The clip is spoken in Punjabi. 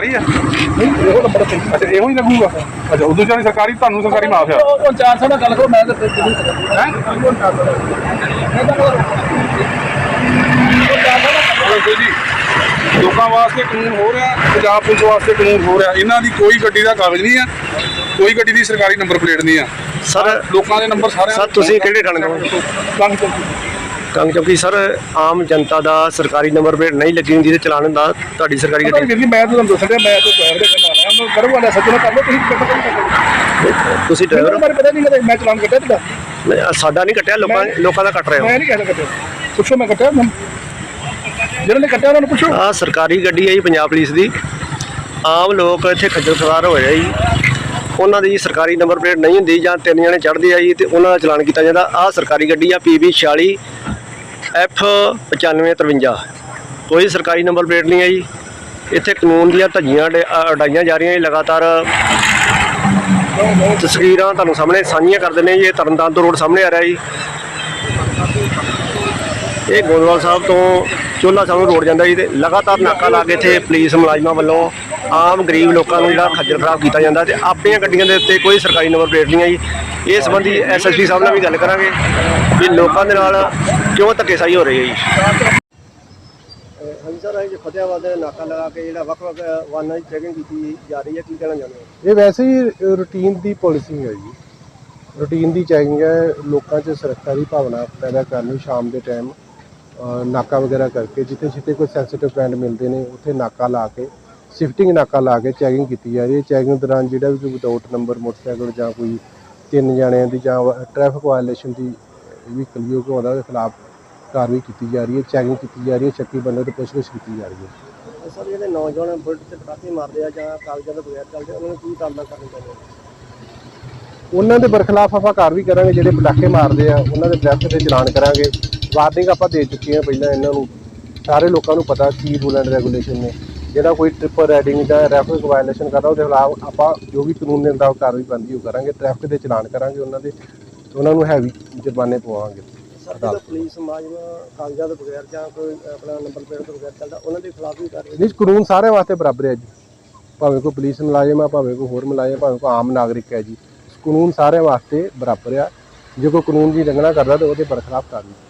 ਰਹੀ ਆ? ਨਹੀਂ ਇਹੋ ਨੰਬਰ ਤੇ ਅੱਛਾ ਇਹੋ ਹੀ ਲੱਗੂਗਾ। ਅੱਛਾ ਉਦੋਂ ਜਾਨੀ ਸਰਕਾਰੀ ਤੁਹਾਨੂੰ ਸਰਕਾਰੀ ਮਾਫ ਆ। ਉਹ ਉਹ ਚਾਰ ਸੌ ਨਾਲ ਗੱਲ ਕਰੋ ਮੈਂ ਤਾਂ ਫਿਰ ਨਹੀਂ ਕਰਦਾ। ਹੈ? ਉਹ ਚਾਰ ਸੌ ਨਾਲ। ਮੈਂ ਤਾਂ ਉਹ ਚਾਰ ਸੌ ਨਾਲ ਦੇਖੋ ਜੀ ਲੋਕਾਂ ਵਾਸਤੇ ਕਾਨੂੰਨ ਹੋ ਰਿਹਾ ਪੰਜਾਬ ਪੁਲਿਸ ਵਾਸਤੇ ਕਾਨੂੰਨ ਹੋ ਰਿਹਾ। ਇਹਨਾਂ ਦੀ ਕੋਈ ਗੱਡੀ ਦਾ ਕਾਗਜ਼ ਨਹੀਂ ਆ ਕੋਈ ਗੱਡੀ ਦੀ ਸਰਕਾਰੀ ਨੰਬਰ ਪਲੇਟ ਨਹੀਂ ਆ। ਸਰ ਲੋਕਾਂ ਦੇ ਨੰਬਰ ਸਾਰਿਆਂ ਸਰ ਤੁਸੀਂ ਕਿਹੜੇ ਥਾਣੇ ਤੋਂ। ਕੰਗ ਚੌਕੀ ਸਰ ਆਮ ਜਨਤਾ ਦਾ ਸਰਕਾਰੀ ਨੰਬਰ ਪਲੇਟ ਨਹੀਂ ਲੱਗੀ ਹੁੰਦੀ ਤੇ ਚਲਾਨ ਦਾ ਤੁਹਾਡੀ ਸਰਕਾਰੀ ਗੱਡੀ ਵੀਰ ਜੀ ਮੈਂ ਤੁਹਾਨੂੰ ਦੱਸ ਰਿਹਾ ਮੈਂ ਤਾਂ ਡਰਾਈਵਰ ਦੇ ਨਾਲ ਆਇਆ ਮੈਂ ਕਰੂੰਗਾ ਨਾ ਸੱਜਣਾ ਕਰ ਲਓ ਤੁਸੀਂ ਕਰਦਾ ਤੁਸੀਂ ਮੈਨੂੰ ਡਰਾਈਵਰ ਬਾਰੇ ਪਤਾ ਨਹੀਂ ਮੈਂ ਮੈਂ ਚਲਾਨ ਕੱਟਿਆ ਤੁਹਾਡਾ? ਸਾਡਾ ਨਹੀਂ ਕੱਟਿਆ ਲੋਕਾਂ ਲੋਕਾਂ ਦਾ ਕੱਟ ਰਹੇ ਹੋ। ਮੈਂ ਨਹੀਂ ਕਹਿਣਾ ਕੱਟਿਆ। ਪੁੱਛੋ ਮੈਂ ਕੱਟਿਆ ਜਿਹਨਾਂ ਨੇ ਕੱਟਿਆ ਉਹਨਾਂ ਨੂੰ ਪੁੱਛੋ। ਆ ਸਰਕਾਰੀ ਗੱਡੀ ਹੈ ਜੀ ਪੰਜਾਬ ਪੁਲਿਸ ਦੀ। ਆਮ ਲੋਕ ਇੱਥੇ ਖੱਜਲ ਖਵਾਰ ਹੋ ਰਹੇ ਜੀ। ਉਹਨਾਂ ਦੀ ਸਰਕਾਰੀ ਨੰਬਰ ਪਲੇਟ ਨਹੀਂ ਹੁੰਦੀ ਜਾਂ ਤਿੰਨ ਜਣੇ ਚੜ੍ਹਦੇ ਆ ਜੀ ਤੇ ਉਹਨਾਂ ਦਾ ਚਲਾਨ ਕੀਤਾ ਜਾਂਦਾ। ਆ ਸਰਕਾਰੀ ਗੱਡੀ ਆ PB 46 F 9553 ਕੋਈ ਸਰਕਾਰੀ ਨੰਬਰ ਪਲੇਟ ਨਹੀਂ ਹੈ ਜੀ। ਇੱਥੇ ਕਾਨੂੰਨ ਦੀਆਂ ਧੱਜੀਆਂ ਉਡਾਈਆਂ ਜਾ ਰਹੀਆਂ ਜੀ ਲਗਾਤਾਰ। ਤਸਵੀਰਾਂ ਤੁਹਾਨੂੰ ਸਾਹਮਣੇ ਸਾਂਝੀਆਂ ਕਰ ਦਿੰਦੇ ਹਾਂ ਜੀ। ਇਹ ਤਰਨਤਾਰਨ ਤੋਂ ਰੋਡ ਸਾਹਮਣੇ ਆ ਰਿਹਾ ਜੀ। ਇਹ ਗੋਦਵਾਲ ਸਾਹਿਬ ਤੋਂ ਚੋਲਾ ਸਾਹਿਬ ਨੂੰ ਰੋਡ ਜਾਂਦਾ ਜੀ ਤੇ ਲਗਾਤਾਰ ਨਾਕਾ ਲਾ ਕੇ ਇੱਥੇ ਪੁਲਿਸ ਮੁਲਾਜ਼ਮਾਂ ਵੱਲੋਂ ਆਮ ਗਰੀਬ ਲੋਕਾਂ ਨੂੰ ਜਿਹੜਾ ਖੱਜਲ ਖਰਾਬ ਕੀਤਾ ਜਾਂਦਾ ਤੇ ਆਪਣੀਆਂ ਗੱਡੀਆਂ ਦੇ ਉੱਤੇ ਕੋਈ ਸਰਕਾਰੀ ਨੰਬਰ ਪਲੇਟ ਨਹੀਂ ਹੈ ਜੀ। ਇਸ ਸੰਬੰਧੀ ਐਸਐਸਪੀ ਸਾਹਿਬ ਨਾਲ ਵੀ ਗੱਲ ਕਰਾਂਗੇ ਵੀ ਲੋਕਾਂ ਦੇ ਨਾਲ ਕਿਉਂ ਧੱਕੇਸ਼ਾਹੀ ਹੋ ਰਹੀ ਹੈ ਜੀ। ਹਾਂਜੀ ਸਰ ਇਹ ਫਤਿਆਬਾਦ ਦੇ ਨਾਕਾ ਲਗਾ ਕੇ ਜਿਹੜਾ ਵੱਖ-ਵੱਖ ਵਾਹਨਾਂ ਦੀ ਚੈਕਿੰਗ ਕੀਤੀ ਜਾ ਰਹੀ ਹੈ ਕੀ ਕਹਿਣਾ ਚਾਹੁੰਦੇ ਹੋ? ਇਹ ਵੈਸੇ ਹੀ ਰੂਟੀਨ ਦੀ ਪਾਲਿਸੀ ਹੈ ਜੀ। ਰੂਟੀਨ ਦੀ ਚੈਕਿੰਗ ਹੈ ਲੋਕਾਂ 'ਚ ਸੁਰੱਖਿਆ ਦੀ ਭਾਵਨਾ ਪੈਦਾ ਕਰਨੀ ਸ਼ਾਮ ਦੇ ਟਾਈਮ ਨਾਕਾ ਵਗੈਰਾ ਕਰਕੇ ਜਿੱਥੇ ਜਿੱਥੇ ਕੋਈ ਸੈਂਸਿਟਿਵ ਪੁਆਇੰਟ ਮਿਲਦੇ ਨੇ ਉੱਥੇ ਨਾਕਾ ਲਾ ਕੇ ਸ਼ਿਫਟਿੰਗ ਨਾਕਾ ਲਾ ਕੇ ਚੈਕਿੰਗ ਕੀਤੀ ਜਾ ਰਹੀ ਹੈ। ਚੈਕਿੰਗ ਦੌਰਾਨ ਜਿਹੜਾ ਵੀ ਕੋਈ ਵਿਦਆਊਟ ਨੰਬਰ ਮੋਟਰਸਾਈਕਲ ਜਾਂ ਕੋਈ ਤਿੰਨ ਜਣਿਆਂ ਦੀ ਜਾਂ ਟ੍ਰੈਫਿਕ ਵਾਇਲੇਸ਼ਨ ਦੀ ਵੀ ਕਲਿਯੋਗ ਉਹਦਾ ਦੇ ਖਿਲਾਫ ਕਾਰਵਾਈ ਕੀਤੀ ਜਾ ਰਹੀ ਹੈ ਚੈਕਿੰਗ ਕੀਤੀ ਜਾ ਰਹੀ ਹੈ ਸ਼ੱਕੀ ਬੰਦੇ ਤੋਂ ਪੁੱਛਗਿੱਛ ਕੀਤੀ ਜਾ ਰਹੀ ਹੈ। ਸਰ ਜਿਹੜੇ ਨੌਜਵਾਨ ਬੁਲਟ ਤੇ ਪਟਾਕੇ ਮਾਰਦੇ ਆ ਜਾਂ ਕਾਗਜ਼ਾਂ ਤੋਂ ਬਗੈਰ ਚੱਲਦੇ ਉਹਨਾਂ ਨੂੰ ਕੀ ਕਾਰਵਾਈ ਕਰਨੀ ਚਾਹੀਦੀ ਹੈ? ਉਹਨਾਂ ਦੇ ਬਰਖਲਾਫ ਆਪਾਂ ਕਾਰਵਾਈ ਕਰਾਂਗੇ ਜਿਹੜੇ ਪਟਾਕੇ ਮਾਰਦੇ ਆ ਉਹਨਾਂ ਦੇ ਟ੍ਰੈਫਿਕ ਤੇ ਚਲਾਨ ਕਰਾਂਗੇ। ਵਾਰਨਿੰਗ ਆਪਾਂ ਦੇ ਚੁੱਕੇ ਹਾਂ ਪਹਿਲਾਂ ਇਹਨਾਂ ਨੂੰ। ਸਾਰੇ ਲੋਕਾਂ ਨੂੰ ਪਤਾ ਕੀ ਰੂਲ ਐਂਡ ਰੈਗੂਲੇਸ਼ਨ ਨੇ। ਜਿਹੜਾ ਕੋਈ ਟ੍ਰਿਪਲ ਰਾਈਡਿੰਗ ਜਾਂ ਟ੍ਰੈਫਿਕ ਵਾਇਲੇਸ਼ਨ ਕਰਦਾ ਉਹਦੇ ਖਿਲਾਫ ਆਪਾਂ ਜੋ ਵੀ ਕਾਨੂੰਨ ਦੇ ਮੁਤਾਬਕ ਕਾਰਵਾਈ ਬਣਦੀ ਉਹ ਕਰਾਂਗੇ। ਟ੍ਰੈਫਿਕ ਦੇ ਚਲਾਨ ਕਰਾਂਗੇ ਉਹਨਾਂ ਦੇ। ਉਹਨਾਂ ਨੂੰ ਹੈਵੀ ਜੁਰਮਾਨੇ ਪਵਾਵਾਂਗੇ। ਸਰ ਜਦੋਂ ਪੁਲਿਸ ਮੁਲਾਜ਼ਮ ਕਾਗਜ਼ਾਂ ਤੋਂ ਬਗੈਰ ਜਾਂ ਕੋਈ ਆਪਣਾ ਨੰਬਰ ਪਲੇਟ ਤੋਂ ਬਗੈਰ ਚੱਲਦਾ ਉਹਨਾਂ ਦੇ ਖਿਲਾਫ ਵੀ ਕਾਰਵਾਈ ਨਹੀਂ ਕਾਨੂੰਨ ਸਾਰਿਆਂ ਵਾਸਤੇ ਬਰਾਬਰ ਹੈ ਜੀ। ਭਾਵੇਂ ਕੋਈ ਪੁਲਿਸ ਮੁਲਾਜ਼ਮ ਆ ਭਾਵੇਂ ਕੋਈ ਹੋਰ ਮੁਲਾਜ਼ਮ ਭਾਵੇਂ ਕੋਈ ਆਮ ਨਾਗਰਿਕ ਹੈ ਜੀ। ਕਾਨੂੰਨ ਸਾਰਿਆਂ ਵਾਸਤੇ ਬਰਾਬਰ ਆ। ਜੇ ਕੋਈ ਕਾਨੂੰਨ ਦੀ ਉਲੰਘਣਾ ਕਰਦਾ ਤਾਂ ਉਹਦੇ ਬਰਖਲਾਫ ਕਾਰਵਾਈ।